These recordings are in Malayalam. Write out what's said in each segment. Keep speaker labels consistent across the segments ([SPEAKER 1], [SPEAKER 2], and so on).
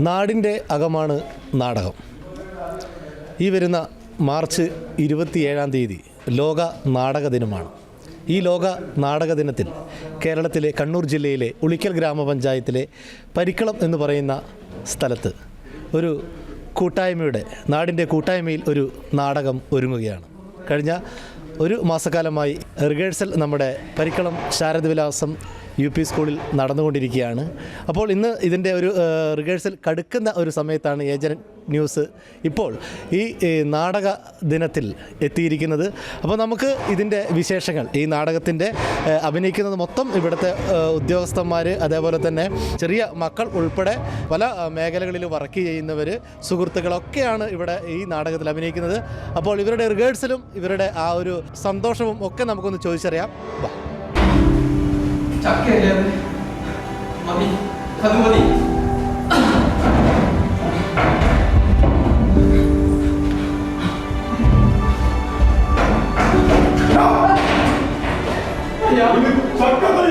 [SPEAKER 1] നാടിന്റെ അകമാണ് നാടകം. ഈ വരുന്ന മാർച്ച് ഇരുപത്തിയേഴാം തീയതി ലോക നാടക ദിനമാണ്. ഈ ലോക നാടക ദിനത്തിൽ കേരളത്തിലെ കണ്ണൂർ ജില്ലയിലെ ഉളിക്കൽ ഗ്രാമപഞ്ചായത്തിലെ പരിക്കളം എന്ന് പറയുന്ന സ്ഥലത്ത് ഒരു കൂട്ടായ്മയുടെ നാടിന്റെ കൂട്ടായ്മയിൽ ഒരു നാടകം ഒരുങ്ങുകയാണ്. കഴിഞ്ഞ ഒരു മാസക്കാലമായി റിഹേഴ്സൽ നമ്മുടെ പരിക്കളം ശാരദവിലാസം യു പി സ്കൂളിൽ നടന്നുകൊണ്ടിരിക്കുകയാണ്. അപ്പോൾ ഇന്ന് ഇതിന്റെ ഒരു റിഹേഴ്സൽ കടുക്കുന്ന ഒരു സമയത്താണ് ഏജന്റ് ന്യൂസ് ഇപ്പോൾ ഈ നാടക ദിനത്തിൽ എത്തിയിരിക്കുന്നത്. അപ്പോൾ നമുക്ക് ഇതിന്റെ വിശേഷങ്ങൾ ഈ നാടകത്തിന്റെ അഭിനയിക്കുന്നത് മൊത്തം ഇവിടുത്തെ ഉദ്യോഗസ്ഥന്മാർ അതേപോലെ തന്നെ ചെറിയ മക്കൾ ഉൾപ്പെടെ പല മേഖലകളിൽ വർക്ക് ചെയ്യുന്നവർ സുഹൃത്തുക്കളൊക്കെയാണ് ഇവിടെ ഈ നാടകത്തിൽ അഭിനയിക്കുന്നത്. അപ്പോൾ ഇവരുടെ റിഹേഴ്സലും ഇവരുടെ ആ ഒരു സന്തോഷവും ഒക്കെ നമുക്കൊന്ന് ചോദിച്ചറിയാം. വാ.
[SPEAKER 2] 작게
[SPEAKER 1] 얘기하면 어디 가는 거니? 야, 이거 잠깐만.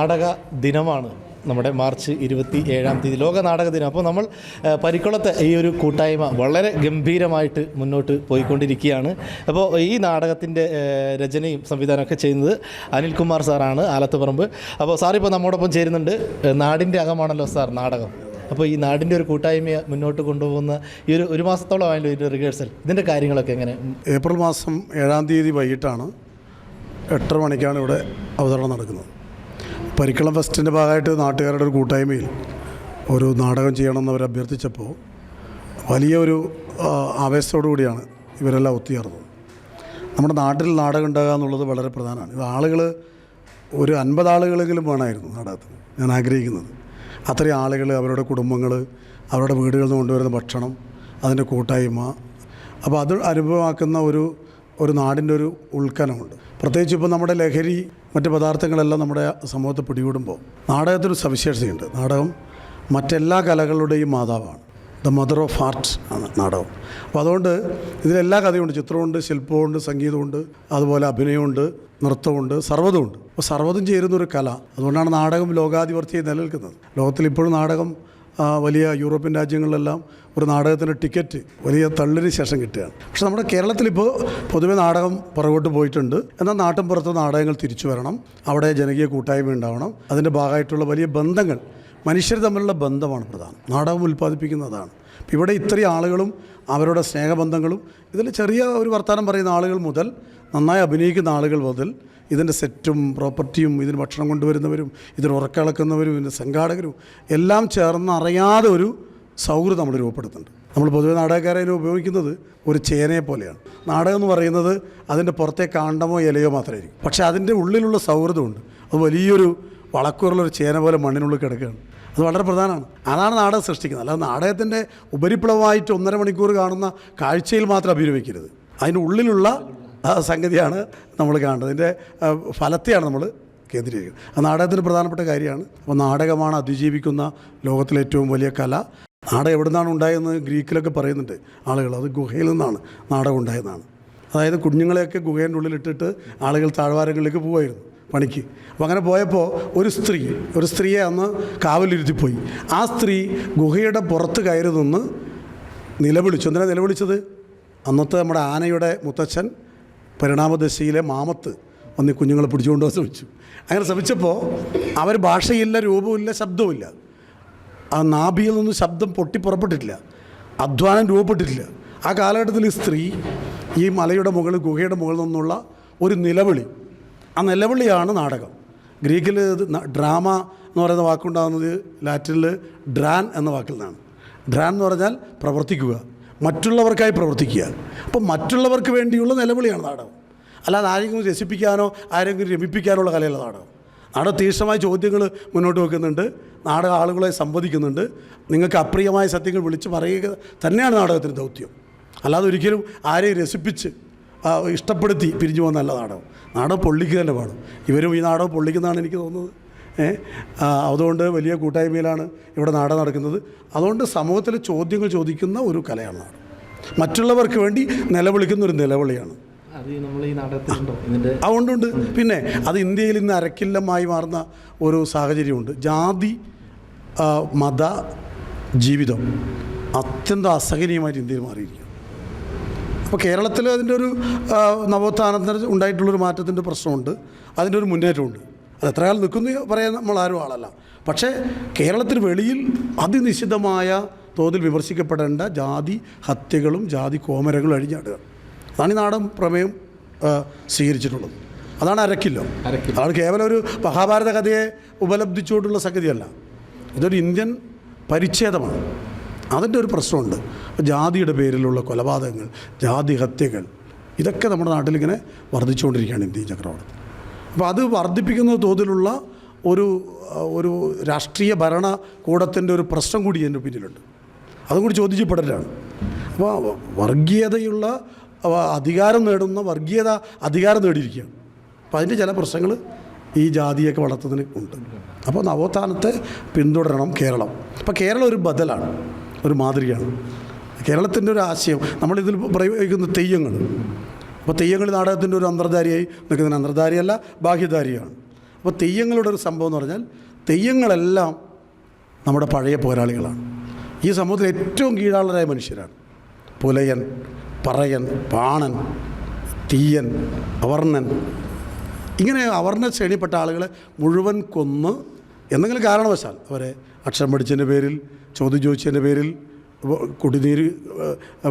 [SPEAKER 1] നാടക ദിനമാണ് നമ്മുടെ മാർച്ച് ഇരുപത്തി ഏഴാം തീയതി. ലോക നാടക ദിനം. അപ്പോൾ നമ്മൾ പരിക്കുളത്തെ ഈ ഒരു കൂട്ടായ്മ വളരെ ഗംഭീരമായിട്ട് മുന്നോട്ട് പോയിക്കൊണ്ടിരിക്കുകയാണ്. അപ്പോൾ ഈ നാടകത്തിന്റെ രചനയും സംവിധാനമൊക്കെ ചെയ്യുന്നത് അനിൽകുമാർ സാറാണ് ആലത്തുപറമ്പ്. അപ്പോൾ സാർ ഇപ്പോൾ നമ്മോടൊപ്പം ചേരുന്നുണ്ട്. നാടിന്റെ അകമാണല്ലോ സാർ നാടകം. അപ്പോൾ ഈ നാടിന്റെ ഒരു കൂട്ടായ്മയെ മുന്നോട്ട് കൊണ്ടുപോകുന്ന ഈ ഒരു ഒരു മാസത്തോളമായല്ലോ ഇതിന്റെ റിഹേഴ്സൽ. ഇതിന്റെ കാര്യങ്ങളൊക്കെ എങ്ങനെ?
[SPEAKER 3] ഏപ്രിൽ മാസം ഏഴാം തീയതി വൈകിട്ടാണ് എട്ടര മണിക്കാണ് ഇവിടെ അവതരണം നടക്കുന്നത്. പരിക്കളം ഫെസ്റ്റിന്റെ ഭാഗമായിട്ട് നാട്ടുകാരുടെ ഒരു കൂട്ടായ്മയിൽ ഒരു നാടകം ചെയ്യണമെന്ന് അവർ അഭ്യർത്ഥിച്ചപ്പോൾ വലിയൊരു ആവേശത്തോടു കൂടിയാണ് ഇവരെല്ലാം ഒത്തുചേർന്നത്. നമ്മുടെ നാട്ടിൽ നാടകം ഉണ്ടാകുക എന്നുള്ളത് വളരെ പ്രധാനമാണ്. ഇത് ആളുകൾ ഒരു അൻപത് ആളുകളെങ്കിലും വേണമായിരുന്നു നാടകത്തിന് ഞാൻ ആഗ്രഹിക്കുന്നത്. അത്രയും ആളുകൾ അവരുടെ കുടുംബങ്ങൾ അവരുടെ വീടുകളിൽ നിന്ന് കൊണ്ടുവരുന്ന ഭക്ഷണം അതിന്റെ കൂട്ടായ്മ. അപ്പോൾ അത് അനുഭവമാക്കുന്ന ഒരു ഒരു നാടിന്റെ ഒരു ഉൽക്കനമുണ്ട് പ്രത്യേകിച്ച് ഇപ്പോൾ നമ്മുടെ ലഹരി മറ്റ് പദാർത്ഥങ്ങളെല്ലാം നമ്മുടെ സമൂഹത്തെ പിടികൂടുമ്പോൾ നാടകത്തിനൊരു സവിശേഷതയുണ്ട്. നാടകം മറ്റെല്ലാ കലകളുടെയും മാതാവാണ്. ദ മദർ ഓഫ് ആർട്ട് ആണ് നാടകം. അപ്പോൾ അതുകൊണ്ട് ഇതിലെല്ലാ കഥയുണ്ട് ചിത്രമുണ്ട് ശില്പമുണ്ട് സംഗീതമുണ്ട് അതുപോലെ അഭിനയമുണ്ട് നൃത്തമുണ്ട് സർവതുമുണ്ട്. അപ്പോൾ സർവതും ചേരുന്ന ഒരു കല. അതുകൊണ്ടാണ് നാടകം ലോകാധിപത്യമായി നിലനിൽക്കുന്നത്. ലോകത്തിൽ ഇപ്പോഴും നാടകം വലിയ യൂറോപ്യൻ രാജ്യങ്ങളിലെല്ലാം ഒരു നാടകത്തിന്റെ ടിക്കറ്റ് വലിയ തള്ളിന് ശേഷം കിട്ടുകയാണ്. പക്ഷെ നമ്മുടെ കേരളത്തിലിപ്പോൾ പൊതുവെ നാടകം പുറകോട്ട് പോയിട്ടുണ്ട്. എന്നാൽ നാട്ടിൻ പുറത്ത് നാടകങ്ങൾ തിരിച്ചു വരണം. അവിടെ ജനകീയ കൂട്ടായ്മ ഉണ്ടാവണം. അതിന്റെ ഭാഗമായിട്ടുള്ള വലിയ ബന്ധങ്ങൾ മനുഷ്യർ തമ്മിലുള്ള ബന്ധമാണ് പ്രധാനം. നാടകം ഉൽപ്പാദിപ്പിക്കുന്നതാണ്. ഇവിടെ ഇത്രയും ആളുകളും അവരുടെ സ്നേഹബന്ധങ്ങളും ഇതിൽ ചെറിയ ഒരു വർത്തമാനം പറയുന്ന ആളുകൾ മുതൽ നന്നായി അഭിനയിക്കുന്ന ആളുകൾ മുതൽ ഇതിന്റെ സെറ്റും പ്രോപ്പർട്ടിയും ഇതിന് ഭക്ഷണം കൊണ്ടുവരുന്നവരും ഇതിന് ഉറക്കളക്കുന്നവരും ഇതിന്റെ സംഘാടകരും എല്ലാം ചേർന്ന് അറിയാതെ ഒരു സൗഹൃദം നമ്മൾ രൂപപ്പെടുത്തുന്നുണ്ട്. നമ്മൾ പൊതുവെ നാടകക്കാരെ ഉപയോഗിക്കുന്നത് ഒരു ചേനയെ പോലെയാണ്. നാടകം എന്ന് പറയുന്നത് അതിന്റെ പുറത്തെ കാണ്ടമോ ഇലയോ മാത്രമായിരിക്കും. പക്ഷേ അതിന്റെ ഉള്ളിലുള്ള സൗഹൃദമുണ്ട്. അത് വലിയൊരു വളക്കൂറുള്ളൊരു ചേന പോലെ മണ്ണിനുള്ളിൽ കിടക്കുകയാണ്. അത് വളരെ പ്രധാനമാണ്. അതാണ് നാടകം സൃഷ്ടിക്കുന്നത്. അല്ലാതെ നാടകത്തിന്റെ ഉപരിപ്ലവമായിട്ട് ഒന്നര മണിക്കൂർ കാണുന്ന കാഴ്ചയിൽ മാത്രം അഭിനവിക്കരുത് അതിന്റെ ഉള്ളിലുള്ള സംഗതിയാണ് നമ്മൾ കാണേണ്ടത് അതിന്റെ ഫലത്തെയാണ് നമ്മൾ കേന്ദ്രീകരിക്കുന്നത്. ആ നാടകത്തിന്റെ പ്രധാനപ്പെട്ട കാര്യമാണ്. അപ്പോൾ നാടകമാണ് അതിജീവിക്കുന്ന ലോകത്തിലെ ഏറ്റവും വലിയ കല. നാടകം എവിടെ നിന്നാണ് ഉണ്ടായതെന്ന് ഗ്രീക്കിലൊക്കെ പറയുന്നുണ്ട് ആളുകൾ. അത് ഗുഹയിൽ നിന്നാണ് നാടകം ഉണ്ടായതെന്നാണ്. അതായത് കുഞ്ഞുങ്ങളെയൊക്കെ ഗുഹേന്റെ ഉള്ളിലിട്ടിട്ട് ആളുകൾ താഴ്വാരങ്ങളിലേക്ക് പോകുമായിരുന്നു പണിക്ക്. അപ്പോൾ അങ്ങനെ പോയപ്പോൾ ഒരു സ്ത്രീ ഒരു സ്ത്രീയെ അന്ന് കാവലിരുത്തിപ്പോയി. ആ സ്ത്രീ ഗുഹയുടെ പുറത്ത് കയറി നിന്ന് നിലവിളിച്ചു. എന്തിനാ നിലവിളിച്ചത്? അന്നത്തെ നമ്മുടെ ആനയുടെ മുത്തച്ഛൻ പരിണാമദശയിലെ മാമത്ത് വന്ന് കുഞ്ഞുങ്ങളെ പിടിച്ചുകൊണ്ടുപോകാൻ ശ്രമിച്ചു. അങ്ങനെ ശ്രമിച്ചപ്പോൾ അവർ ഭാഷയില്ല രൂപമില്ല ശബ്ദവുമില്ല. ആ നാഭിയിൽ നിന്നും ശബ്ദം പൊട്ടി പുറപ്പെട്ടിട്ടില്ല. അധ്വാനം രൂപപ്പെട്ടിട്ടില്ല. ആ കാലഘട്ടത്തിൽ ഈ സ്ത്രീ ഈ മലയുടെ മുകളിൽ ഗുഹയുടെ മുകളിൽ നിന്നുള്ള ഒരു നിലവിളി. ആ നിലവിളിയാണ് നാടകം. ഗ്രീക്കിൽ ഡ്രാമ എന്ന് പറയുന്ന വാക്കുണ്ടാകുന്നത് ലാറ്റിനിൽ ഡ്രാൻ എന്ന വാക്കിൽ നിന്നാണ്. ഡ്രാൻ എന്ന് പറഞ്ഞാൽ പ്രവർത്തിക്കുക. മറ്റുള്ളവർക്കായി പ്രവർത്തിക്കുക. അപ്പോൾ മറ്റുള്ളവർക്ക് വേണ്ടിയുള്ള നിലവിളിയാണ് നാടകം. അല്ലാതെ ആരെങ്കിലും രസിപ്പിക്കാനോ ആരെങ്കിലും രമിപ്പിക്കാനോ ഉള്ള കലയല്ല നാടകം. നാടകം തീക്ഷണമായ ചോദ്യങ്ങൾ മുന്നോട്ട് വെക്കുന്നുണ്ട്. നാടക ആളുകളെ സംവദിക്കുന്നുണ്ട്. നിങ്ങൾക്ക് അപ്രിയമായ സത്യങ്ങൾ വിളിച്ച് പറയുക തന്നെയാണ് നാടകത്തിന്റെ ദൗത്യം. അല്ലാതെ ഒരിക്കലും ആരെയും രസിപ്പിച്ച് ഇഷ്ടപ്പെടുത്തി പിരിഞ്ഞു പോകുന്നല്ല നാടകം. നാടകം പൊള്ളിക്കുക തന്നെ വേണം. ഇവരും ഈ നാടകം പൊള്ളിക്കുന്നതാണ് എനിക്ക് തോന്നുന്നത്. അതുകൊണ്ട് വലിയ കൂട്ടായ്മയിലാണ് ഇവിടെ നാടകം നടക്കുന്നത്. അതുകൊണ്ട് സമൂഹത്തിൽ ചോദ്യങ്ങൾ ചോദിക്കുന്ന ഒരു കലയാണ് നാടകം. മറ്റുള്ളവർക്ക് വേണ്ടി നിലവിളിക്കുന്ന ഒരു നിലവിളിയാണ്. അതുകൊണ്ടുണ്ട് പിന്നെ അത് ഇന്ത്യയിൽ ഇന്ന് അരക്കില്ലമായി മാറുന്ന ഒരു സാഹചര്യമുണ്ട്. ജാതി മത ജീവിതം അത്യന്തം അസഹനീയമായിട്ട് ഇന്ത്യയിൽ മാറിയിരിക്കുന്നു. അപ്പോൾ കേരളത്തിൽ അതിന്റെ ഒരു നവോത്ഥാനത്തിന് ഉണ്ടായിട്ടുള്ളൊരു മാറ്റത്തിന്റെ പ്രശ്നമുണ്ട്. അതിന്റെ ഒരു മുന്നേറ്റമുണ്ട്. അത് എത്ര കാലം നിൽക്കുന്നു പറയാൻ നമ്മൾ ആരും ആളല്ല. പക്ഷേ കേരളത്തിന് വെളിയിൽ അതിനിശ്ചിതമായ തോതിൽ വിമർശിക്കപ്പെടേണ്ട ജാതി ഹത്യകളും ജാതി കോമരകളും അഴിഞ്ഞാടുക. അതാണ് ഈ നാടൻ പ്രമേയം സ്വീകരിച്ചിട്ടുള്ളത്. അതാണ് അരക്കില്ലോ. അതാണ് കേവലം ഒരു മഹാഭാരത കഥയെ ഉപലബ്ധിച്ചുകൊണ്ടുള്ള സംഗതിയല്ല. ഇതൊരു ഇന്ത്യൻ പരിച്ഛേദമാണ്. അതിന്റെ ഒരു പ്രശ്നമുണ്ട്. ജാതിയുടെ പേരിലുള്ള കൊലപാതകങ്ങൾ ജാതി ഹത്യകൾ ഇതൊക്കെ നമ്മുടെ നാട്ടിലിങ്ങനെ വർദ്ധിച്ചുകൊണ്ടിരിക്കുകയാണ് ഇന്ത്യൻ ചക്രവാളത്തിൽ അപ്പോൾ അത് വർദ്ധിപ്പിക്കുന്ന തോതിലുള്ള ഒരു ഒരു രാഷ്ട്രീയ ഭരണകൂടത്തിന്റെ ഒരു പ്രശ്നം കൂടി എന്റെ പിന്നിലുണ്ട്. അതും കൂടി ചോദിച്ചപ്പെടലാണ് അപ്പോൾ വർഗീയതയുള്ള അധികാരം നേടുന്ന വർഗീയത അധികാരം നേടിയിരിക്കുകയാണ്. അപ്പോൾ അതിന്റെ ചില പ്രശ്നങ്ങൾ ഈ ജാതിയൊക്കെ വളർത്തുന്നതിന് ഉണ്ട്. അപ്പോൾ നവോത്ഥാനത്തെ പിന്തുടരണം കേരളം. അപ്പോൾ കേരളം ഒരു ബദലാണ് ഒരു മാതൃകയാണ്. കേരളത്തിന്റെ ഒരു ആശയം നമ്മളിതിൽ പ്രയോഗിക്കുന്ന തെയ്യങ്ങൾ. അപ്പോൾ തെയ്യങ്ങൾ നാടകത്തിന്റെ ഒരു അന്തർധാരിയായി നിൽക്കുന്നതിന് അന്തർധാരിയല്ല ബാഹ്യധാരിയാണ്. അപ്പോൾ തെയ്യങ്ങളുടെ ഒരു സംഭവം എന്ന് പറഞ്ഞാൽ തെയ്യങ്ങളെല്ലാം നമ്മുടെ പഴയ പോരാളികളാണ്. ഈ സമൂഹത്തിൽ ഏറ്റവും കീഴാളരായ മനുഷ്യരാണ്. പുലയൻ പറയൻ പാണൻ തീയൻ അവർണൻ ഇങ്ങനെ അവർണ ശ്രേണിപ്പെട്ട ആളുകളെ മുഴുവൻ കൊന്ന് എന്തെങ്കിലും കാരണവശാൽ അവരെ അക്ഷരം പഠിച്ചതിന്റെ പേരിൽ ചോദ്യം ചോദിച്ചതിന്റെ പേരിൽ കുടിനീര്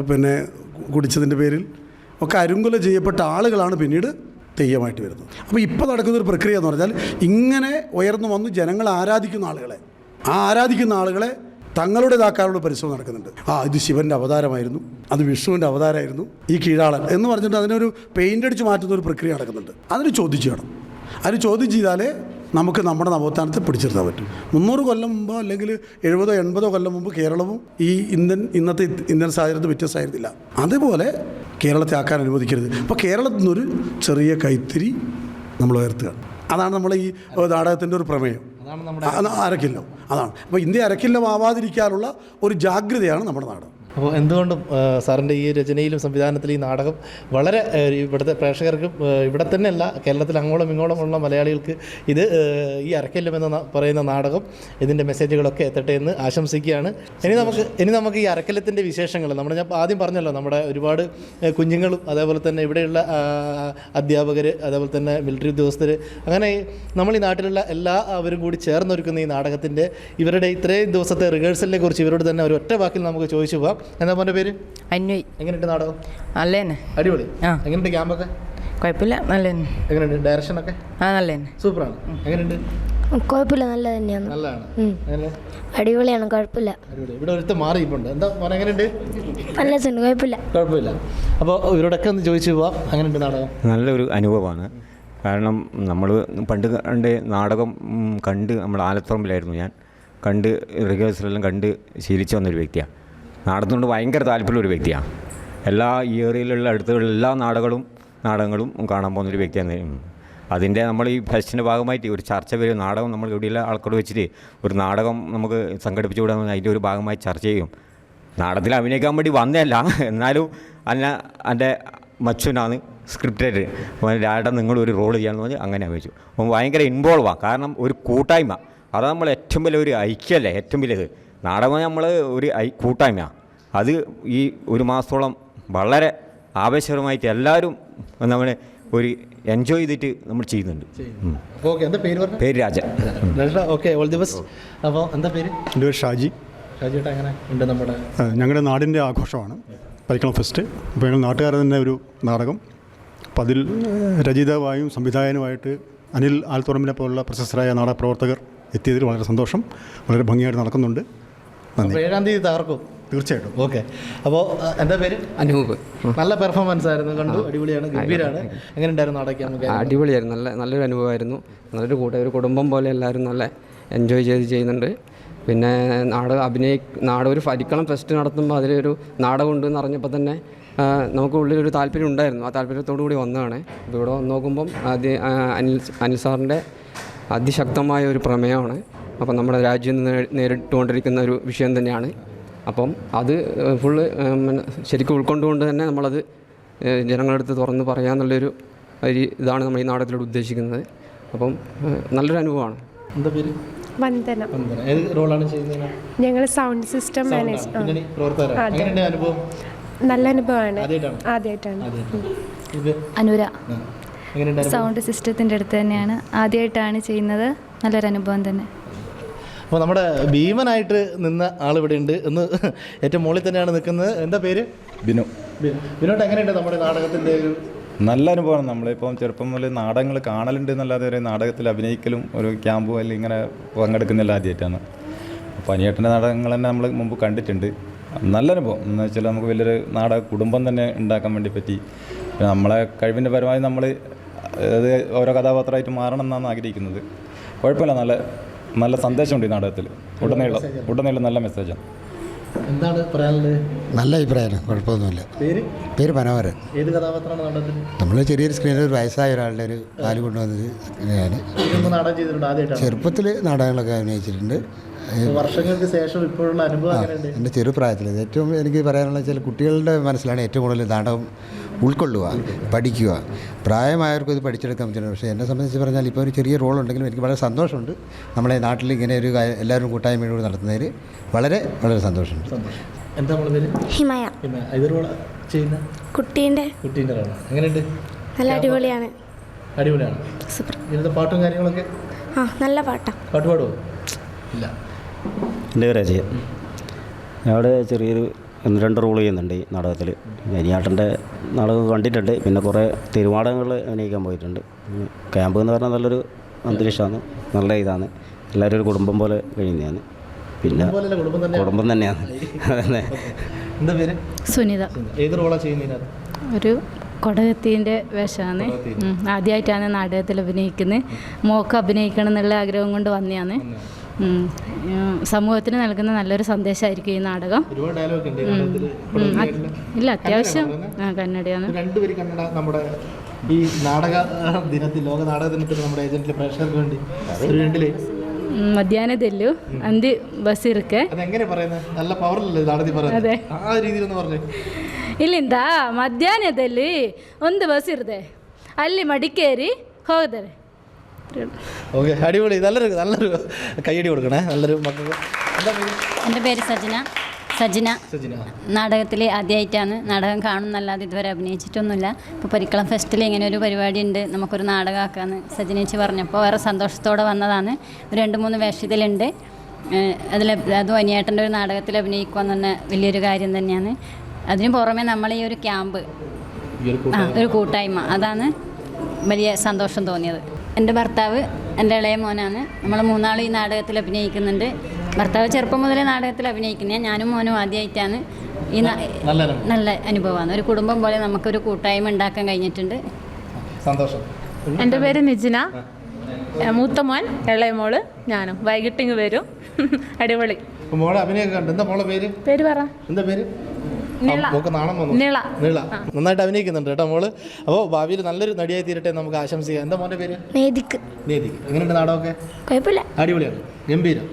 [SPEAKER 3] പിന്നെ കുടിച്ചതിന്റെ പേരിൽ ഒക്കെ അരുങ്കുല ചെയ്യപ്പെട്ട ആളുകളാണ് പിന്നീട് തെയ്യമായിട്ട് വരുന്നത്. അപ്പോൾ ഇപ്പോൾ നടക്കുന്നൊരു പ്രക്രിയ എന്ന് പറഞ്ഞാൽ ഇങ്ങനെ ഉയർന്നു വന്ന് ജനങ്ങൾ ആരാധിക്കുന്ന ആളുകളെ ആ ആരാധിക്കുന്ന ആളുകളെ തങ്ങളുടേതാക്കാനുള്ള പരിശ്രമം നടക്കുന്നുണ്ട്. ആ ഇത് ശിവന്റെ അവതാരമായിരുന്നു. അത് വിഷ്ണുവിന്റെ അവതാരമായിരുന്നു. ഈ കീഴാളൻ എന്ന് പറഞ്ഞിട്ട് അതിനൊരു പെയിന്റ് അടിച്ച് മാറ്റുന്ന ഒരു പ്രക്രിയ നടക്കുന്നുണ്ട്. അതിന് ചോദ്യം ചെയ്യണം. അതിന് ചോദ്യം ചെയ്താലേ നമുക്ക് നമ്മുടെ നവോത്ഥാനത്തെ പിടിച്ചിരുത്താൻ പറ്റും. മുന്നൂറ് കൊല്ലം മുമ്പോ അല്ലെങ്കിൽ എഴുപതോ എൺപതോ കൊല്ലം മുമ്പ് കേരളവും ഈ ഇന്ത്യൻ ഇന്നത്തെ ഇന്ത്യൻ സാഹചര്യത്തിൽ വ്യത്യസ്തമായിരുന്നില്ല. അതേപോലെ കേരളത്തെ ആക്കാൻ അനുവദിക്കരുത്. അപ്പോൾ കേരളത്തിൽ നിന്നൊരു ചെറിയ കൈത്തിരി നമ്മൾ ഉയർത്തുക. അതാണ് നമ്മൾ ഈ നാടകത്തിന്റെ ഒരു പ്രമേയം.
[SPEAKER 1] അതാണ് നമ്മുടെ
[SPEAKER 3] ആ, അരക്കില്ലോ. അതാണ്. അപ്പോൾ ഇന്ത്യ അരക്കില്ലമാവാതിരിക്കാനുള്ള ഒരു ജാഗ്രതയാണ് നമ്മുടെ നാട്
[SPEAKER 1] അപ്പോൾ എന്തുകൊണ്ടും സാറിന്റെ ഈ രചനയിലും സംവിധാനത്തിലും ഈ നാടകം വളരെ ഇവിടുത്തെ പ്രേക്ഷകർക്കും ഇവിടെ തന്നെയല്ല കേരളത്തിൽ അങ്ങോളം ഇങ്ങോളം ഉള്ള മലയാളികൾക്ക് ഇത് ഈ അരക്കല്ലം എന്ന പറയുന്ന നാടകം ഇതിന്റെ മെസ്സേജുകളൊക്കെ എത്തട്ടെ എന്ന് ആശംസിക്കുകയാണ്. ഇനി നമുക്ക് ഇനി നമുക്ക് ഈ അരക്കല്ലത്തിന്റെ വിശേഷങ്ങൾ നമ്മൾ ഞാൻ ആദ്യം പറഞ്ഞല്ലോ നമ്മുടെ ഒരുപാട് കുഞ്ഞുങ്ങളും അതേപോലെ തന്നെ ഇവിടെയുള്ള അധ്യാപകർ അതേപോലെ തന്നെ മിലിറ്ററി ഉദ്യോഗസ്ഥർ അങ്ങനെ നമ്മൾ ഈ നാട്ടിലുള്ള എല്ലാ അവരും കൂടി ചേർന്നൊരുക്കുന്ന ഈ നാടകത്തിന്റെ ഇവരുടെ ഇത്രയും ദിവസത്തെ റിഹേഴ്സലിനെ കുറിച്ച് ഇവരോട് തന്നെ ഒരു ഒറ്റ വാക്കിൽ നമുക്ക് ചോദിച്ചു പോവാം എന്താ മോന്റെ പേര്?
[SPEAKER 4] അന്വയ്
[SPEAKER 1] എങ്ങനെയുണ്ട് നാടകം?
[SPEAKER 4] നല്ല തന്നെ
[SPEAKER 1] അടിപൊളി.
[SPEAKER 4] ആ.
[SPEAKER 1] എങ്ങനെയുണ്ട് ക്യാമ്പൊക്കെ?
[SPEAKER 4] കുഴപ്പമില്ല നല്ല തന്നെ
[SPEAKER 1] എങ്ങനെയുണ്ട്? ഡയറക്ഷനൊക്കെ?
[SPEAKER 4] ആ നല്ല തന്നെ
[SPEAKER 1] സൂപ്പറാണ്. എങ്ങനെയുണ്ട്?
[SPEAKER 5] കുഴപ്പമില്ല നല്ല തന്നെയാണ്
[SPEAKER 1] നല്ലതാണ്
[SPEAKER 5] അടിപൊളിയാണ് കുഴപ്പമില്ല.
[SPEAKER 1] ഇവിടെ ഒരുത്ത മാറി ഇപ്പോണ്ട് എന്താ മോനെ എങ്ങനെയുണ്ട്?
[SPEAKER 5] നല്ല രസമുണ്ട് കുഴപ്പമില്ല.
[SPEAKER 1] കുഴപ്പമില്ല. അപ്പോൾ ഇവരോടൊക്കെ ഒന്ന് ചോദിച്ചു പോവാം. അങ്ങനെയുണ്ട് നാടകം?
[SPEAKER 6] നല്ലൊരു അനുഭവമാണ്. കാരണം നമ്മൾ പണ്ട് കണ്ട് നാടകം കണ്ട് നമ്മൾ ആലത്തുറമ്പിലായിരുന്നു ഞാൻ. കണ്ട് റിഹേഴ്സലെല്ലാം കണ്ട് ശീലിച്ചു വന്നൊരു വ്യക്തിയാണ്. നാടകത്തിനോട് ഭയങ്കര താല്പര്യമുള്ള ഒരു വ്യക്തിയാണ്. എല്ലാ ഈ ഏറിയയിലുള്ള അടുത്തുള്ള എല്ലാ നാടകങ്ങളും നാടകങ്ങളും കാണാൻ പോകുന്നൊരു വ്യക്തിയാണ്. അതിന്റെ നമ്മൾ ഈ ഫെസ്റ്റിന്റെ ഭാഗമായിട്ട് ഒരു ചർച്ച വരും. നാടകം നമ്മൾ ഇവിടെയുള്ള ആൾക്കാർ വെച്ചിട്ട് ഒരു നാടകം നമുക്ക് സംഘടിപ്പിച്ചു വിടാൻ അതിന്റെ ഒരു ഭാഗമായി ചർച്ച ചെയ്യും. നാടകത്തിൽ അഭിനയിക്കാൻ വേണ്ടി വന്നതല്ല. എന്നാലും അന്ന എന്റെ മച്ചുനാണ് സ്ക്രിപ്റ്റ് സ്ക്രിപ്റ്റഡ് നിങ്ങൾ നിങ്ങളൊരു റോൾ ചെയ്യാമെന്ന് പറഞ്ഞ് അങ്ങനെ അഭിനയിച്ചു. അപ്പം ഭയങ്കര ഇൻവോൾവാണ് കാരണം ഒരു കൂട്ടായ്മ. അതാണ് നമ്മൾ ഏറ്റവും വലിയ ഒരു ഐക്യമല്ലേ? ഏറ്റവും വലിയത്. നാടകം നമ്മൾ ഒരു ഐ കൂട്ടായ്മയാണ് അത് ഈ ഒരു മാസത്തോളം വളരെ ആവേശകരമായിട്ട് എല്ലാവരും നമ്മളെ ഒരു എൻജോയ് ചെയ്തിട്ട് നമ്മൾ ചെയ്യുന്നുണ്ട്.
[SPEAKER 1] ഓക്കെ എന്താ പേര് പറഞ്ഞു?
[SPEAKER 6] പേര് Rajan
[SPEAKER 1] okay all the best. അപ്പോൾ എന്താ പേര്?
[SPEAKER 7] എന്റെ പേര് ഷാജി.
[SPEAKER 1] ഷാജിയേട്ടാ എങ്ങനെ ഉണ്ട് നമ്മുടെ
[SPEAKER 7] ഞങ്ങളുടെ നാടിന്റെ ആഘോഷമാണ്. പരിക്കളം ഫെസ്റ്റ്. അപ്പോൾ ഞങ്ങൾ നാട്ടുകാർ തന്നെ ഒരു നാടകം. അപ്പോൾ അതിൽ രചയിതാവായും സംവിധായകനുമായിട്ട് അനിൽ ആൽത്തുറമ്പിനെ പോലുള്ള പ്രശസ്തരായ നാടക പ്രവർത്തകർ എത്തിയതിൽ വളരെ സന്തോഷം. വളരെ ഭംഗിയായിട്ട് നടക്കുന്നുണ്ട്.
[SPEAKER 1] ഏഴാം തീയതി തകർക്കും.
[SPEAKER 7] തീർച്ചയായിട്ടും.
[SPEAKER 1] ഓക്കെ. അപ്പോൾ എന്താ പേര്?
[SPEAKER 2] അനൂപ്.
[SPEAKER 1] നല്ല പെർഫോമൻസ് ആയിരുന്നു. കണ്ടു. അടിപൊളിയാണ്. ഗംഭീരാണ്. എങ്ങനെ ഉണ്ടായിരുന്നു നാടകം
[SPEAKER 2] അടിപൊളിയായിരുന്നു. നല്ല നല്ലൊരു അനുഭവമായിരുന്നു. നല്ലൊരു കൂട്ട ഒരു കുടുംബം പോലെ എല്ലാവരും നല്ല എൻജോയ് ചെയ്ത് ചെയ്യുന്നുണ്ട്. പിന്നെ നാട് അഭിനയ നാട് ഒരു ഫരിക്കളം ഫെസ്റ്റ് നടത്തുമ്പോൾ അതിലൊരു നാടകം ഉണ്ടെന്ന് അറിഞ്ഞപ്പോൾ തന്നെ നമുക്ക് ഉള്ളിലൊരു താല്പര്യം ഉണ്ടായിരുന്നു. ആ താല്പര്യത്തോടു കൂടി വന്നതാണ്. ഇവിടെ വന്ന് നോക്കുമ്പം അത് അനിൽ അനിൽ സാറിന്റെ അതിശക്തമായ ഒരു പ്രമേയമാണ്. അപ്പം നമ്മുടെ രാജ്യം നേരിട്ടുകൊണ്ടിരിക്കുന്ന ഒരു വിഷയം തന്നെയാണ്. അപ്പം അത് ഫുള്ള് ശരിക്കും ഉൾക്കൊണ്ടുകൊണ്ട് തന്നെ നമ്മളത് ജനങ്ങളുടെ ജനങ്ങളടുത്ത് തുറന്ന് പറയാമെന്നുള്ളൊരു ഒരു ഇതാണ് നമ്മൾ ഈ നാടകത്തിലൂടെ ഉദ്ദേശിക്കുന്നത്. അപ്പം നല്ലൊരു അനുഭവമാണ്.
[SPEAKER 1] എന്താ പേര്?
[SPEAKER 8] വന്ദന.
[SPEAKER 1] വന്ദന. ഏത് റോളാണ് ചെയ്യുന്നത്
[SPEAKER 8] ഞങ്ങൾ സൗണ്ട് സിസ്റ്റം മാനേജ്
[SPEAKER 1] അനുഭവം?
[SPEAKER 8] നല്ല അനുഭവമാണ്.
[SPEAKER 1] ആദ്യമായിട്ടാണ്?
[SPEAKER 9] അനുര. സൗണ്ട് സിസ്റ്റത്തിന്റെ അടുത്ത് തന്നെയാണ്. ആദ്യമായിട്ടാണ് ചെയ്യുന്നത്. നല്ലൊരു അനുഭവം തന്നെ.
[SPEAKER 1] അപ്പോൾ നമ്മുടെ ഭീമനായിട്ട് നിന്ന ആളിവിടെ ഇവിടെ ഉണ്ട്. എന്ന് ഏറ്റവും മുകളിൽ തന്നെയാണ് നിൽക്കുന്നത്. എന്താ പേര്?
[SPEAKER 10] ബിനു.
[SPEAKER 1] ബിനോട്ട് എങ്ങനെയുണ്ട് നമ്മുടെ നാടകത്തിന്റെ ഒരു
[SPEAKER 10] നല്ല അനുഭവമാണ്. നമ്മളിപ്പം ചെറുപ്പം മുതൽ നാടകങ്ങൾ കാണലുണ്ട് എന്നല്ലാതെ ഒരു നാടകത്തിൽ അഭിനയിക്കലും ഒരു ക്യാമ്പും അല്ലെങ്കിൽ ഇങ്ങനെ പങ്കെടുക്കുന്നില്ല ആദ്യമായിട്ടാണ്. അപ്പോൾ അനിയേട്ടന്റെ നാടകങ്ങൾ തന്നെ നമ്മൾ മുമ്പ് കണ്ടിട്ടുണ്ട്. നല്ല അനുഭവം. എന്ന് വെച്ചാൽ നമുക്ക് വലിയൊരു നാടക കുടുംബം തന്നെ ഉണ്ടാക്കാൻ വേണ്ടി പറ്റി. നമ്മളെ കഴിവിന്റെ പരമായി നമ്മൾ അത് ഓരോ കഥാപാത്രമായിട്ട് മാറണം എന്നാണ് ആഗ്രഹിക്കുന്നത്. കുഴപ്പമില്ല. നല്ല നല്ല സന്ദേശമുണ്ട് ഈ നാടകത്തിൽ. ഉടനീളം ഉടനീളം നല്ല മെസ്സേജാണ്
[SPEAKER 1] എന്താണ് പറയാനുള്ളത്?
[SPEAKER 11] നല്ല അഭിപ്രായമാണ് കുഴപ്പമൊന്നുമില്ല.
[SPEAKER 1] പേര്?
[SPEAKER 11] പേര് മനോഹരൻ.
[SPEAKER 1] ഏത് കഥാപാത്രമാണ് നാടകത്തിൽ?
[SPEAKER 11] നമ്മൾ ചെറിയൊരു സ്ക്രീനിൽ ഒരു വയസ്സായ ഒരാളുടെ ഒരു കാൽ കൊണ്ടുവന്നത്
[SPEAKER 1] നാടകം ചെയ്തിട്ടുണ്ട് ആദ്യമായിട്ടാണ്?
[SPEAKER 11] ചെറുപ്പത്തിൽ നാടകങ്ങളൊക്കെ അഭിനയിച്ചിട്ടുണ്ട്.
[SPEAKER 1] വർഷങ്ങൾക്ക് ശേഷം ഇപ്പോഴുള്ള അനുഭവം
[SPEAKER 11] എന്റെ ചെറുപ്രായത്തിൽ ഏറ്റവും എനിക്ക് പറയാനുള്ള വെച്ചാൽ കുട്ടികളുടെ മനസ്സിലാണ് ഏറ്റവും കൂടുതൽ നാടകം ഉൾക്കൊള്ളുക പഠിക്കുക. പ്രായമായവർക്കും ഇത് പഠിച്ചെടുക്കാൻ പറ്റുന്നത് പക്ഷേ എന്നെ സംബന്ധിച്ച് പറഞ്ഞാൽ ഇപ്പോൾ ഒരു ചെറിയ റോൾ ഉണ്ടെങ്കിലും എനിക്ക് വളരെ സന്തോഷമുണ്ട്. നമ്മളെ നാട്ടിൽ ഇങ്ങനെ ഒരു എല്ലാവരും കൂട്ടായ്മയോട് നടത്തുന്നതിൽ വളരെ വളരെ സന്തോഷമുണ്ട്.
[SPEAKER 1] എന്താ
[SPEAKER 5] ഹിമയ.
[SPEAKER 1] പിന്നെ ഇത് റോൾ ചെയ്യുന്ന? കുട്ടീന്റെ. കുട്ടീന്റെ എങ്ങനെയുണ്ട്?
[SPEAKER 5] നല്ല അടിപൊളിയാണ്.
[SPEAKER 1] അടിപൊളിയാണ്.
[SPEAKER 5] സൂപ്പർ.
[SPEAKER 1] ഇതിന്റെ പാട്ടും കാര്യങ്ങളൊക്കെ?
[SPEAKER 5] ആ നല്ല പാട്ടാണ്
[SPEAKER 1] പാട്ട് പാടുമോ ഇല്ല.
[SPEAKER 12] എന്റെ പേര് അജയൻ അവിടെ ചെറിയൊരു ഒന്ന് രണ്ട് റോൾ ചെയ്യുന്നുണ്ട് ഈ നാടകത്തിൽ അനിയാട്ടന്റെ നാടകം കണ്ടിട്ടുണ്ട്. പിന്നെ കുറേ തിരുവാടകങ്ങൾ അഭിനയിക്കാൻ പോയിട്ടുണ്ട്. ക്യാമ്പ് എന്ന് പറഞ്ഞാൽ നല്ലൊരു അന്തരീക്ഷമാണ്. നല്ല ഇതാണ്. എല്ലാവരും ഒരു കുടുംബം പോലെ കഴിയുന്നതാണ്. പിന്നെ
[SPEAKER 1] കുടുംബം തന്നെ
[SPEAKER 12] കുടുംബം തന്നെയാണ്. അതന്നെ.
[SPEAKER 1] എന്താ പേര്?
[SPEAKER 9] സുനിത.
[SPEAKER 1] ഏത് റോളാണ് ചെയ്യുന്നത്
[SPEAKER 9] ഒരു കൊടകത്തീന്റെ വേഷമാണ്. ആദ്യമായിട്ടാണ് നാടകത്തിൽ അഭിനയിക്കുന്നത്. മോക്ക് അഭിനയിക്കണം എന്നുള്ള ആഗ്രഹം കൊണ്ട് വന്നതാണ്. സമൂഹത്തിന് നൽകുന്ന നല്ലൊരു സന്ദേശമായിരിക്കും ഈ നാടകം. ഇല്ല അത്യാവശ്യം. കന്നഡയാണ്.
[SPEAKER 1] ഈ നാടക ദിനത്തിൽ ലോക നാടക ദിനത്തിൽ നമ്മുടെ ഏജന്റിലെ പ്രേക്ഷകർക്ക് വേണ്ടി
[SPEAKER 9] സ്റ്റുഡന്റിലെ മധ്യാഹ്നതല്ലു അന്തി ബസ്
[SPEAKER 1] അതെങ്ങനെ പറയുന്നത്? നല്ല പവറല്ലേ നാടകത്തിൽ പറയുന്നത്? ആ രീതിയിൽ ഒന്ന് പറഞ്ഞു.
[SPEAKER 9] ಇಲ್ಲಿಂದ ಮಧ್ಯಾಹ್ನದಲ್ಲಿ ಒಂದು ಬಸ್ ಇರದೆ ಅಲ್ಲಿ ಮಡಿಕೇರಿ
[SPEAKER 1] ഓക്കെ അടിപൊളി. നല്ലൊരു നല്ലൊരു കൈയടി കൊടുക്കണേ. നല്ലൊരു മക്കൾക്ക്. പേര്?
[SPEAKER 9] എന്റെ പേര് സജന. സജന.
[SPEAKER 1] സജിന.
[SPEAKER 9] നാടകത്തിൽ ആദ്യമായിട്ടാണ് നാടകം കാണുന്നല്ലാതെ ഇതുവരെ അഭിനയിച്ചിട്ടൊന്നുമില്ല. ഇപ്പോൾ പരിക്കളം ഫെസ്റ്റിൽ ഇങ്ങനെ ഒരു പരിപാടി ഉണ്ട് നമുക്കൊരു നാടകമാക്കാമെന്ന് സജനേച്ചി പറഞ്ഞപ്പോൾ വേറെ സന്തോഷത്തോടെ വന്നതാണ്. രണ്ട് മൂന്ന് വേഷത്തിലുണ്ട്. അതിൽ അതും അനിയേട്ടന്റെ ഒരു നാടകത്തിൽ അഭിനയിക്കുക എന്ന് പറഞ്ഞാൽ വലിയൊരു കാര്യം തന്നെയാണ്. അതിന് പുറമെ നമ്മൾ ഈ ഒരു ക്യാമ്പ്.
[SPEAKER 1] ഈ ഒരു
[SPEAKER 9] ആ ഒരു കൂട്ടായ്മ. അതാണ് വലിയ സന്തോഷം തോന്നിയത്. എന്റെ ഭർത്താവ് എന്റെ ഇളയ മോനാണ്. നമ്മൾ മൂന്നാൾ ഈ നാടകത്തിൽ അഭിനയിക്കുന്നുണ്ട്. ഭർത്താവ് ചെറുപ്പം മുതലേ നാടകത്തിൽ അഭിനയിക്കുന്നത് ഞാനും മോനും ആദ്യമായിട്ടാണ് ഈ
[SPEAKER 1] നല്ല
[SPEAKER 9] നല്ല അനുഭവമാണ്. ഒരു കുടുംബം പോലെ നമുക്കൊരു കൂട്ടായ്മ ഉണ്ടാക്കാൻ കഴിഞ്ഞിട്ടുണ്ട്.
[SPEAKER 1] സന്തോഷം.
[SPEAKER 8] എന്റെ പേര് നിജിന മൂത്ത മോൻ ഇളയ മോൾ ഞാനും. വൈകിട്ടിങ് വരും. അടിപൊളി.
[SPEAKER 1] മോളെ അഭിനയൊക്കെ കണ്ടു. എന്താ മോളെ പേര്?
[SPEAKER 8] പേര് പറ.
[SPEAKER 1] എന്താ പേര്? നാണം വന്നു.
[SPEAKER 8] നിള.
[SPEAKER 1] നന്നായിട്ട് അഭിനയിക്കുന്നുണ്ട് കേട്ടോ മോൾ. അപ്പോൾ ഭാവിയിൽ നല്ലൊരു നടിയായി തീരട്ടെ നമുക്ക് ആശംസിക്കാം. എന്താ മോന്റെ പേര്? എങ്ങനെയുണ്ട് നാടകമൊക്കെ?
[SPEAKER 5] കുഴപ്പമില്ല.
[SPEAKER 1] അടിപൊളിയാണ്. ഗംഭീരം.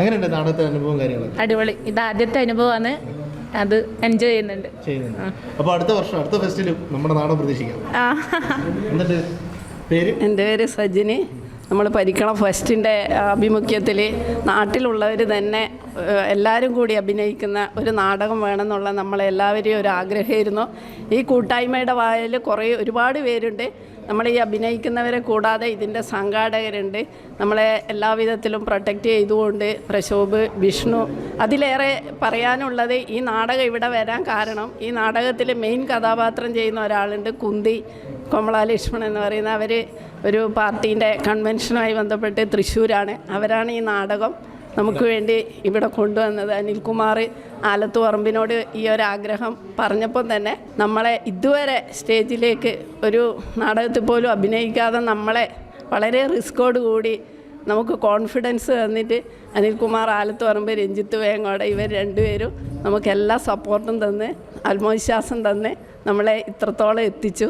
[SPEAKER 1] എങ്ങനെയുണ്ട് നാടകത്തെ അനുഭവം കാര്യങ്ങളൊക്കെ?
[SPEAKER 8] അടിപൊളി. ഇത് ആദ്യത്തെ അനുഭവമാണ്. അത് എൻജോയ് ചെയ്യുന്നുണ്ട്.
[SPEAKER 1] അപ്പൊ അപ്പോൾ അടുത്ത വർഷം അടുത്ത ഫെസ്റ്റിലും നമ്മുടെ നാടകം പ്രതീക്ഷിക്കാം. എന്നിട്ട് പേര്?
[SPEAKER 8] എന്റെ പേര് സജിനി. നമ്മൾ പരിക്കണം ഫസ്റ്റിന്റെ ആഭിമുഖ്യത്തിൽ നാട്ടിലുള്ളവർ തന്നെ എല്ലാവരും കൂടി അഭിനയിക്കുന്ന ഒരു നാടകം വേണമെന്നുള്ള നമ്മളെല്ലാവരെയും ഒരു ആഗ്രഹമായിരുന്നു. ഈ കൂട്ടായ്മയുടെ വായിൽ കുറേ ഒരുപാട് പേരുണ്ട്. നമ്മൾ ഈ അഭിനയിക്കുന്നവരെ കൂടാതെ ഇതിന്റെ സംഘാടകരുണ്ട്. നമ്മളെ എല്ലാവിധത്തിലും പ്രൊട്ടക്റ്റ് ചെയ്തുകൊണ്ട് പ്രശോഭ് വിഷ്ണു അതിലേറെ പറയാനുള്ളത് ഈ നാടകം ഇവിടെ വരാൻ കാരണം ഈ നാടകത്തിൽ മെയിൻ കഥാപാത്രം ചെയ്യുന്ന ഒരാളുണ്ട് കുന്തി കോമളാലക്ഷ്മൺ എന്ന് പറയുന്ന. അവർ ഒരു പാർട്ടീന്റെ കൺവെൻഷനുമായി ബന്ധപ്പെട്ട് തൃശ്ശൂരാണ്. അവരാണ് ഈ നാടകം നമുക്ക് വേണ്ടി ഇവിടെ കൊണ്ടുവന്നത് അനിൽകുമാർ ആലത്തുപറമ്പിനോട് ഈ ഒരു ആഗ്രഹം പറഞ്ഞപ്പം തന്നെ നമ്മളെ ഇതുവരെ സ്റ്റേജിലേക്ക് ഒരു നാടകത്തിൽ പോലും അഭിനയിക്കാതെ നമ്മളെ വളരെ റിസ്കോട് കൂടി നമുക്ക് കോൺഫിഡൻസ് തന്നിട്ട് അനിൽകുമാർ ആലത്തുപറമ്പ് രഞ്ജിത്ത് വേങ്ങോടെ ഇവർ രണ്ടുപേരും നമുക്ക് എല്ലാ സപ്പോർട്ടും തന്ന് ആത്മവിശ്വാസം തന്ന് നമ്മളെ ഇത്രത്തോളം എത്തിച്ചു.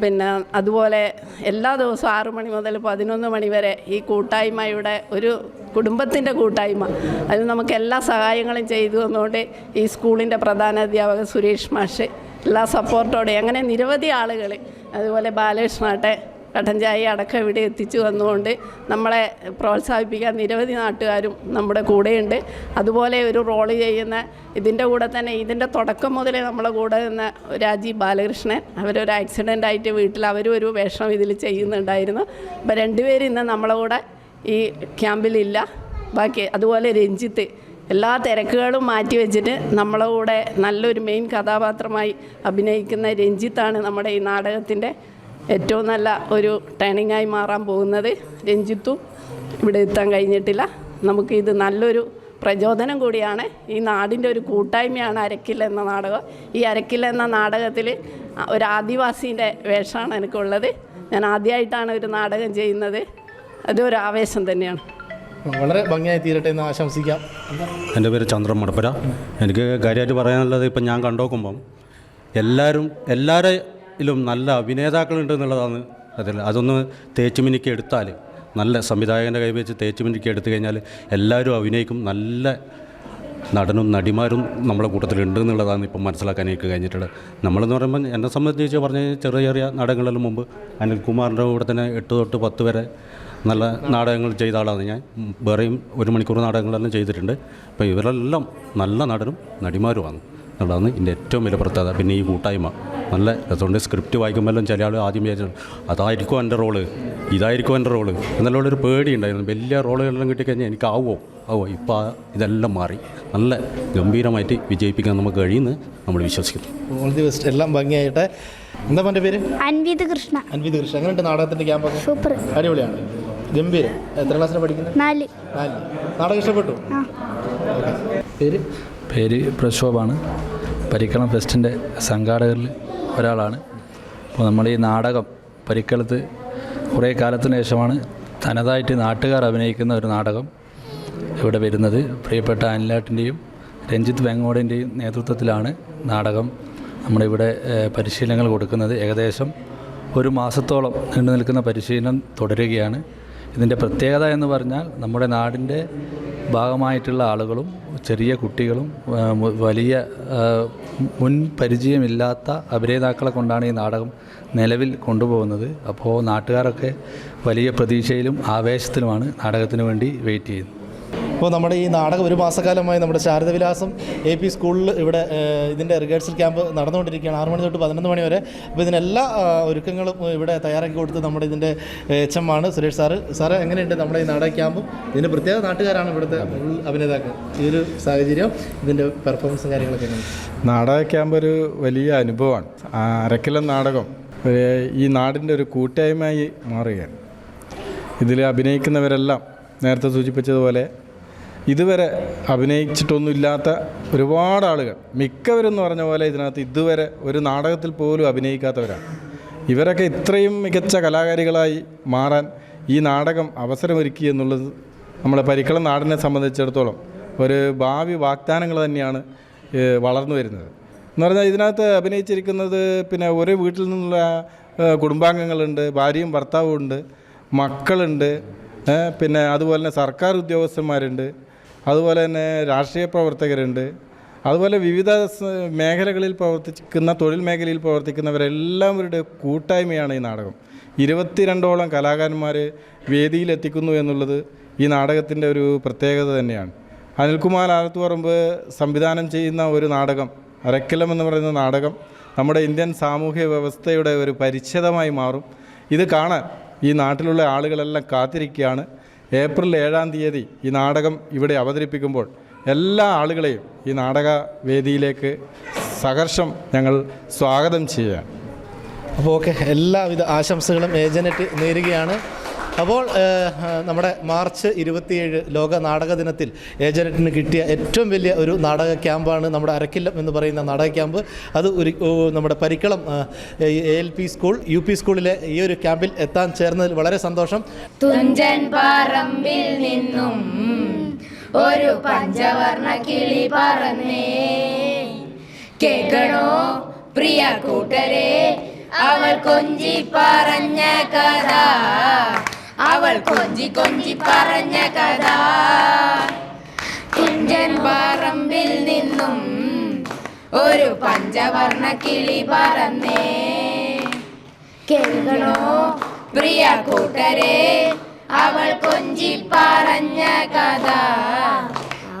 [SPEAKER 8] പിന്നെ അതുപോലെ എല്ലാ ദിവസവും ആറു മണി മുതൽ പതിനൊന്ന് മണി വരെ ഈ കൂട്ടായ്മയുടെ ഒരു കുടുംബത്തിന്റെ കൂട്ടായ്മ. അതിൽ നമുക്ക് എല്ലാ സഹായങ്ങളും ചെയ്തു തന്നുകൊണ്ട് ഈ സ്കൂളിന്റെ പ്രധാന അധ്യാപകൻ സുരേഷ് മാഷ് എല്ലാ സപ്പോർട്ടോടെ അങ്ങനെ നിരവധി ആളുകൾ അതുപോലെ ബാലകൃഷ്ണാട്ടെ കട്ടൻചായ അടക്കം ഇവിടെ എത്തിച്ചു വന്നുകൊണ്ട് നമ്മളെ പ്രോത്സാഹിപ്പിക്കാൻ നിരവധി നാട്ടുകാരും നമ്മുടെ കൂടെയുണ്ട്. അതുപോലെ ഒരു റോൾ ചെയ്യുന്ന ഇതിന്റെ കൂടെ തന്നെ ഇതിന്റെ തുടക്കം മുതലേ നമ്മളെ കൂടെ നിന്ന രാജീവ് ബാലകൃഷ്ണൻ. അവരൊരു ആക്സിഡന്റ് ആയിട്ട് വീട്ടിൽ അവരും ഒരു വേഷം ഇതിൽ ചെയ്യുന്നുണ്ടായിരുന്നു. അപ്പോൾ രണ്ടുപേരും ഇന്ന് നമ്മളെ കൂടെ ഈ ക്യാമ്പിലില്ല ബാക്കി അതുപോലെ രഞ്ജിത്ത്. എല്ലാ തിരക്കുകളും മാറ്റി വെച്ചിട്ട് നമ്മളെ കൂടെ നല്ലൊരു മെയിൻ കഥാപാത്രമായി അഭിനയിക്കുന്ന രഞ്ജിത്താണ് നമ്മുടെ ഈ നാടകത്തിന്റെ ഏറ്റവും നല്ല ഒരു ട്രെയിനിങ്ങായി മാറാൻ പോകുന്നത് രഞ്ജിത്തു ഇവിടെ എത്താൻ കഴിഞ്ഞിട്ടില്ല. നമുക്ക് ഇത് നല്ലൊരു പ്രചോദനം കൂടിയാണ്. ഈ നാടിന്റെ ഒരു കൂട്ടായ്മയാണ് അരക്കിൽ എന്ന നാടകം. ഈ അരക്കിൽ എന്ന നാടകത്തിൽ ഒരു ആദിവാസീന്റെ വേഷമാണ് എനിക്കുള്ളത്. ഞാൻ ആദ്യമായിട്ടാണ് ഒരു നാടകം ചെയ്യുന്നത്. അതൊരു ആവേശം തന്നെയാണ്.
[SPEAKER 1] വളരെ ഭംഗിയായി തീരട്ടെ എന്ന് ആശംസിക്കാം.
[SPEAKER 13] എന്റെ പേര് ചന്ദ്രൻ മടപ്പര. എനിക്ക് കാര്യമായിട്ട് പറയാനുള്ളത് ഇപ്പം ഞാൻ കണ്ടോക്കുമ്പം എല്ലാവരും എല്ലാവരിലും നല്ല അഭിനേതാക്കളുണ്ട് എന്നുള്ളതാണ് അതിൽ. അതൊന്ന് തേച്ച് മിനുക്കി എടുത്താൽ നല്ല സംവിധായകന്റെ കൈ വെച്ച് തേച്ച് എടുത്തു കഴിഞ്ഞാൽ എല്ലാവരും അഭിനയിക്കും. നല്ല നടനും നടിമാരും നമ്മുടെ കൂട്ടത്തിലുണ്ട് എന്നുള്ളതാണ് ഇപ്പം മനസ്സിലാക്കാൻ എനിക്ക് കഴിഞ്ഞിട്ടുള്ളത്. നമ്മളെന്ന് പറയുമ്പോൾ എന്നെ സംബന്ധിച്ച് പറഞ്ഞ ചെറിയ ചെറിയ നാടകങ്ങളെല്ലാം മുമ്പ് അനിൽകുമാറിന്റെ കൂടെ തന്നെ എട്ട് തൊട്ട് പത്ത് വരെ നല്ല നാടകങ്ങൾ ചെയ്ത ആളാണ് ഞാൻ. വേറെയും ഒരു മണിക്കൂർ നാടകങ്ങളെല്ലാം ചെയ്തിട്ടുണ്ട്. അപ്പോൾ ഇവരെല്ലാം നല്ല നടനും നടിമാരുമാണ്. എന്നുള്ളതാണ് ഇതിന്റെ ഏറ്റവും വലിയ പ്രത്യേകത. പിന്നെ ഈ കൂട്ടായ്മ. നല്ല രസമുണ്ട്. സ്ക്രിപ്റ്റ് വായിക്കുമ്പോഴെല്ലാം ചില ആൾ ആദ്യം വിചാരിച്ചു അതായിരിക്കും എന്റെ റോൾ. ഇതായിരിക്കും എന്റെ റോൾ. എന്നുള്ളൊരു പേടി ഉണ്ടായിരുന്നു വലിയ റോളുകളെല്ലാം കിട്ടിക്കഴിഞ്ഞാൽ എനിക്കാവോ ആവുമോ ആവോ ഇപ്പോൾ ആ ഇതെല്ലാം മാറി. നല്ല ഗംഭീരമായിട്ട് വിജയിപ്പിക്കാൻ നമുക്ക് കഴിയുമെന്ന് നമ്മൾ വിശ്വസിക്കുന്നു.
[SPEAKER 1] ഓൾ ദി ബെസ്റ്റ് എല്ലാം ഭംഗിയായിട്ട്. എന്താ എന്റെ പേര്?
[SPEAKER 5] അൻവിത് കൃഷ്ണ.
[SPEAKER 1] അൻവിത് കൃഷ്ണ. എങ്ങനെയുണ്ട് നാടകത്തിന്റെ ക്യാമ്പൊക്കെ?
[SPEAKER 5] സൂപ്പർ.
[SPEAKER 1] അടിപൊളിയാണ്. ഗംഭീരം. എത്ര ക്ലാസ്സിലാണ് പഠിക്കുന്നത്?
[SPEAKER 5] നാല്.
[SPEAKER 1] നാല്. നാടകം ഇഷ്ടപ്പെട്ടു? പേര്?
[SPEAKER 14] പേര് പ്രക്ഷോഭാണ് പരിക്കളം ഫെസ്റ്റിന്റെ സംഘാടകരിൽ ഒരാളാണ്. അപ്പോൾ നമ്മൾ ഈ നാടകം പരിക്കളത്ത് കുറേ കാലത്തിന് ശേഷമാണ് തനതായിട്ട് നാട്ടുകാർ അഭിനയിക്കുന്ന ഒരു നാടകം ഇവിടെ വരുന്നത്. പ്രിയപ്പെട്ട അനിലാട്ടിന്റെയും രഞ്ജിത്ത് വെങ്ങോടിന്റെയും നേതൃത്വത്തിലാണ് നാടകം നമ്മളിവിടെ പരിശീലനങ്ങൾ കൊടുക്കുന്നത്. ഏകദേശം ഒരു മാസത്തോളം നീണ്ടു നിൽക്കുന്ന പരിശീലനം തുടരുകയാണ്. ഇതിന്റെ പ്രത്യേകത എന്ന് പറഞ്ഞാൽ നമ്മുടെ നാടിന്റെ ഭാഗമായിട്ടുള്ള ആളുകളും ചെറിയ കുട്ടികളും വലിയ മുൻ പരിചയമില്ലാത്ത അഭിനേതാക്കളെ കൊണ്ടാണ് ഈ നാടകം നിലവിൽ കൊണ്ടുപോകുന്നത്. അപ്പോൾ നാട്ടുകാരൊക്കെ വലിയ പ്രതീക്ഷയിലും ആവേശത്തിലുമാണ് നാടകത്തിന് വേണ്ടി വെയിറ്റ് ചെയ്യുന്നത്.
[SPEAKER 1] അപ്പോൾ നമ്മുടെ ഈ നാടകം ഒരു മാസക്കാലമായി നമ്മുടെ ശാരദവിലാസം എ പി സ്കൂളിൽ ഇവിടെ ഇതിന്റെ റിഹേഴ്സൽ ക്യാമ്പ് നടന്നുകൊണ്ടിരിക്കുകയാണ്. ആറ് മണി തൊട്ട് പതിനൊന്ന് മണി വരെ. അപ്പോൾ ഇതിനെല്ലാ ഒരുക്കങ്ങളും ഇവിടെ തയ്യാറാക്കി കൊടുത്ത് നമ്മുടെ ഇതിന്റെ എച്ച് എം ആണ് സുരേഷ് സാറ്. സാറ് എങ്ങനെയുണ്ട് നമ്മുടെ ഈ നാടക ക്യാമ്പും? ഇതിന്റെ പ്രത്യേക നാട്ടുകാരാണ് ഇവിടുത്തെ അഭിനേതാക്കൾ. ഈ ഒരു സാഹചര്യം ഇതിന്റെ പെർഫോമൻസും കാര്യങ്ങളൊക്കെ എങ്ങനെയാണ്?
[SPEAKER 10] നാടക ക്യാമ്പ് ഒരു വലിയ അനുഭവമാണ്. അരക്കിലം നാടകം. ഈ നാടിന്റെ ഒരു കൂട്ടായ്മയായി മാറുകയാണ്. ഇതിൽ അഭിനയിക്കുന്നവരെല്ലാം നേരത്തെ സൂചിപ്പിച്ചതുപോലെ ഇതുവരെ അഭിനയിച്ചിട്ടൊന്നുമില്ലാത്ത ഒരുപാട് ആളുകൾ മിക്കവരെന്ന് പറഞ്ഞ പോലെ ഇതിനകത്ത് ഇതുവരെ ഒരു നാടകത്തിൽ പോലും അഭിനയിക്കാത്തവരാണ്. ഇവരൊക്കെ ഇത്രയും മികച്ച കലാകാരികളായി മാറാൻ ഈ നാടകം അവസരമൊരുക്കി എന്നുള്ളത് നമ്മളെ പരിക്കളം നാടിനെ സംബന്ധിച്ചിടത്തോളം ഒരു ഭാവി വാഗ്ദാനങ്ങൾ തന്നെയാണ് വളർന്നു വരുന്നത്. എന്ന് പറഞ്ഞാൽ ഇതിനകത്ത് അഭിനയിച്ചിരിക്കുന്നത് പിന്നെ ഒരേ വീട്ടിൽ നിന്നുള്ള കുടുംബാംഗങ്ങളുണ്ട് ഭാര്യയും ഭർത്താവും ഉണ്ട് മക്കളുണ്ട് പിന്നെ അതുപോലെ തന്നെ സർക്കാർ ഉദ്യോഗസ്ഥന്മാരുണ്ട്. അതുപോലെ തന്നെ രാഷ്ട്രീയ പ്രവർത്തകരുണ്ട്. അതുപോലെ വിവിധ മേഖലകളിൽ പ്രവർത്തിക്കുന്ന തൊഴിൽ മേഖലയിൽ പ്രവർത്തിക്കുന്നവരെല്ലാവരുടെ കൂട്ടായ്മയാണ് ഈ നാടകം. ഇരുപത്തിരണ്ടോളം കലാകാരന്മാർ വേദിയിലെത്തിക്കുന്നു എന്നുള്ളത് ഈ നാടകത്തിന്റെ ഒരു പ്രത്യേകത തന്നെയാണ്. അനിൽകുമാർ ആലത്തുപറമ്പ് സംവിധാനം ചെയ്യുന്ന ഒരു നാടകം അരക്കലം എന്ന് പറയുന്ന നാടകം നമ്മുടെ ഇന്ത്യൻ സാമൂഹ്യ വ്യവസ്ഥയുടെ ഒരു പരിച്ഛേദമായി മാറും. ഇത് കാണാൻ ഈ നാട്ടിലുള്ള ആളുകളെല്ലാം കാത്തിരിക്കുകയാണ്. ഏപ്രിൽ ഏഴാം തീയതി ഈ നാടകം ഇവിടെ അവതരിപ്പിക്കുമ്പോൾ എല്ലാ ആളുകളെയും ഈ നാടക വേദിയിലേക്ക് സഹർഷം ഞങ്ങൾ സ്വാഗതം ചെയ്യുകയാണ്.
[SPEAKER 1] അപ്പോൾ ഓക്കെ എല്ലാവിധ ആശംസകളും ഏജനറ്റ് നേരുകയാണ്. അപ്പോൾ നമ്മുടെ മാർച്ച് ഇരുപത്തിയേഴ് ലോക നാടക ദിനത്തിൽ ഏജനറ്റിന് കിട്ടിയ ഏറ്റവും വലിയ ഒരു നാടക ക്യാമ്പാണ് നമ്മുടെ അരക്കില്ലം എന്ന് പറയുന്ന നാടക ക്യാമ്പ്. അത് ഒരു നമ്മുടെ Parikkalam A L P school U P സ്കൂളിലെ ഈ ഒരു ക്യാമ്പിൽ എത്താൻ ചേർന്നതിൽ വളരെ സന്തോഷം.
[SPEAKER 15] തുഞ്ചൻ പറമ്പിൽ നിന്നും ഒരു പഞ്ചവർണ കിളി പറന്നേ. കേൾക്കണോ പ്രിയ കൂട്ടരെ അവൾ കൊഞ്ചി പറഞ്ഞ കഥ. അവൾ കൊഞ്ചി കൊഞ്ചി പറഞ്ഞ കഥ. കുഞ്ചൻ പറമ്പിൽ നിന്നും ഒരു പഞ്ചവർണ കിളി പറന്നേ. കേൾക്കണോ പ്രിയ കൂട്ടരെ അവൾ കൊഞ്ചി പറഞ്ഞ കഥ.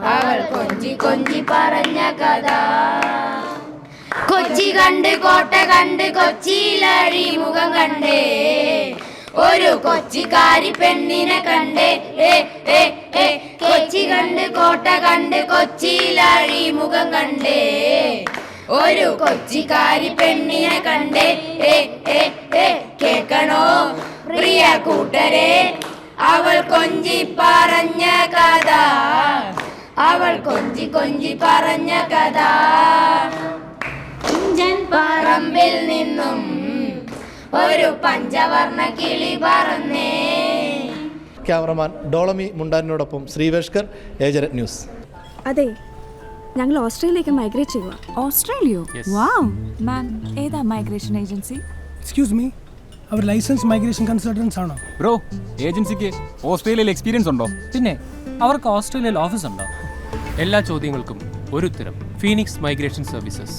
[SPEAKER 15] അവൾ കൊഞ്ചി കൊഞ്ചി പറഞ്ഞ കഥ. കൊച്ചി കണ്ട് കോട്ട കണ്ട് കൊച്ചിയിലഴി മുഖം കണ്ടേ. ഒരു കൊച്ചിക്കാരി പെണ്ണിനെ കണ്ടേ. കൊച്ചി കണ്ട് കോട്ട കണ്ട് കൊച്ചിയിലഴി മുഖം കണ്ടേ. ഒരു കൊച്ചിക്കാരി പെണ്ണിനെ കണ്ടേ. കേക്കണോ പ്രിയ കൂട്ടരെ അവൾ കൊഞ്ചി പറഞ്ഞ കഥ. അവൾ കൊഞ്ചി കൊഞ്ചി പറഞ്ഞ കഥ. പറമ്പിൽ നിന്നും ഒരു പഞ്ചവർണ കിളി പറന്നേ.
[SPEAKER 1] ക്യാമറമാൻ ഡോളമി മുണ്ടാനിനോടൊപ്പം ശ്രീവേഷ്കർ ഏജനറ്റ് ന്യൂസ്.
[SPEAKER 16] അതെ ഞങ്ങൾ ഓസ്ട്രേലിയയിലേക്ക് മൈഗ്രേറ്റ് ചെയ്യുക ഓസ്ട്രേലിയോ? വാവ്. മാം ഏതാ മൈഗ്രേഷൻ ഏജൻസി?
[SPEAKER 17] എക്സ്ക്യൂസ് മീ അവർ ലൈസൻസ് മൈഗ്രേഷൻ കൺസൾട്ടൻസ് ആണോ?
[SPEAKER 18] ബ്രോ ഏജൻസിക്ക് ഓസ്ട്രേലിയയിൽ എക്സ്പീരിയൻസ് ഉണ്ടോ?
[SPEAKER 17] പിന്നെ അവർക്ക് ഓസ്ട്രേലിയയിൽ ഓഫീസ് ഉണ്ടോ? എല്ലാ ചോദ്യങ്ങൾക്കും ഒരു ഉത്തരം Phoenix migration services